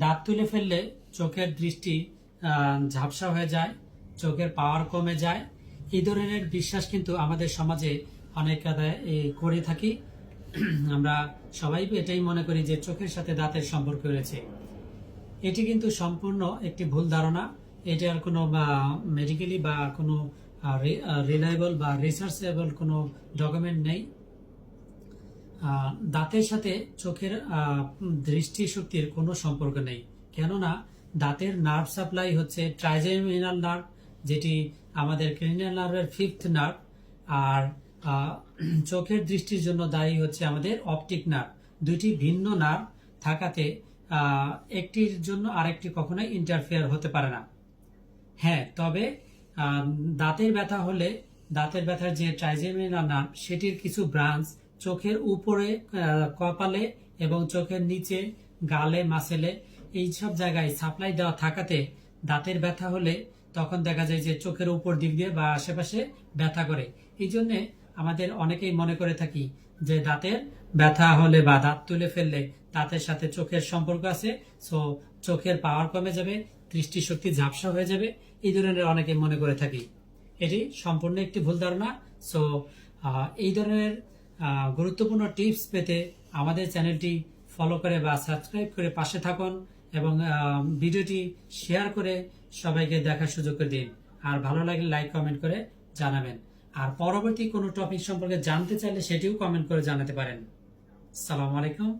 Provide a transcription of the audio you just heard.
দাঁত তুলে ফেললে চোখের দৃষ্টি ঝাপসা হয়ে যায়, চোখের পাওয়ার কমে যায়। এই ধরনের বিশ্বাস কিন্তু আমাদের সমাজে অনেক করে থাকি। আমরা সবাই এটাই মনে করি যে চোখের সাথে দাঁতের সম্পর্ক রয়েছে। এটি কিন্তু সম্পূর্ণ একটি ভুল ধারণা। এটার কোনো মেডিকেলি বা কোনো রিলায়েবল বা রিসার্চেবল কোনো ডকুমেন্ট নেই। দাঁতের সাথে চোখের দৃষ্টিশক্তির কোনো সম্পর্ক নেই। কেননা, দাঁতের নার্ভ সাপ্লাই হচ্ছে ট্রাইজেমিনাল নার্ভ যেটি আমাদের ক্রিমিনাল নার্ভের ফিফথ নার্ভ আর চোখের দৃষ্টির জন্য দায়ী হচ্ছে আমাদের অপটিক নার্ভ দুইটি ভিন্ন নার্ভ থাকাতে একটির জন্য আরেকটি কখনোই ইন্টারফেয়ার হতে পারে না। হ্যাঁ তবে দাঁতের ব্যথা হলে, দাঁতের ব্যথার যে ট্রাইজেমিনাল নার্ভ সেটির কিছু ব্রাঞ্চ চোখের উপরে কপালে এবং চোখের নিচে, গালে, মাসেলে এই সব জায়গায় সাপ্লাই দেওয়া থাকাতে দাঁতের ব্যথা হলে তখন দেখা যায় যে চোখের উপর দিক দিয়ে বা আশেপাশে ব্যথা করে। এই জন্যে আমাদের অনেকেই মনে করে থাকি যে দাঁতের ব্যথা হলে বা দাঁত তুলে ফেললে দাঁতের সাথে চোখের সম্পর্ক আছে সো চোখের পাওয়ার কমে যাবে, দৃষ্টিশক্তি ঝাপসা হয়ে যাবে, এই ধরনের অনেকে মনে করে থাকি। এটি সম্পূর্ণ একটি ভুল ধারণা সো এই ধরনের গুরুত্বপূর্ণ টিপস পেতে আমাদের চ্যানেলটি ফলো করে বা সাবস্ক্রাইব করে পাশে থাকুন এবং ভিডিওটি শেয়ার করে সবাইকে দেখার সুযোগ করে দিন। আর ভালো লাগলে লাইক কমেন্ট করে জানাবেন। আর পরবর্তী কোনো টপিক সম্পর্কে জানতে চাইলে সেটিও কমেন্ট করে জানাতে পারেন। সালাম আলাইকুম।